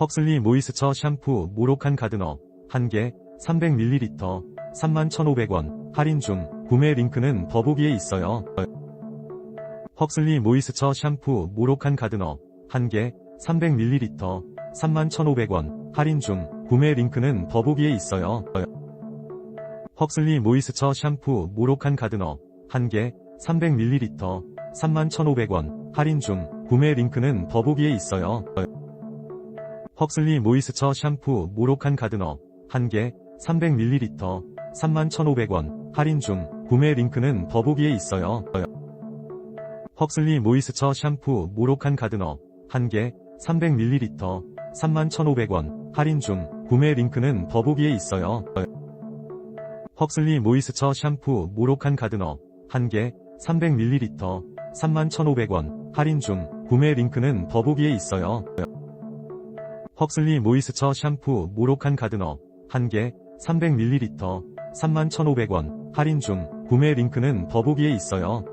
헉슬리 모이스처 샴푸 모로칸 가드너 1개 300ml 31,500원 할인 중 구매 링크는 더보기에 있어요. 헉슬리 모이스처 샴푸 모로칸 가드너 1개 300ml 31,500원 할인 중 구매 링크는 더보기에 있어요. 헉슬리 모이스처 샴푸 모로칸 가드너 1개 300ml 31,500원 할인 중 구매 링크는 더보기에 있어요. 헉슬리 모이스처 샴푸 모로칸 가드너 1개 300ml 31,500원 할인 중 구매 링크는 더보기에 있어요. 헉슬리 모이스처 샴푸 모로칸 가드너 1개 300ml 31,500원 할인 중 구매 링크는 더보기에 있어요. 헉슬리 모이스처 샴푸 모로칸 가드너 1개 300ml 31,500원 할인 중 구매 링크는 더보기에 있어요. 헉슬리 모이스처 샴푸 모로칸 가드너 1개 300ml 31,500원 할인 중 구매 링크는 더보기에 있어요.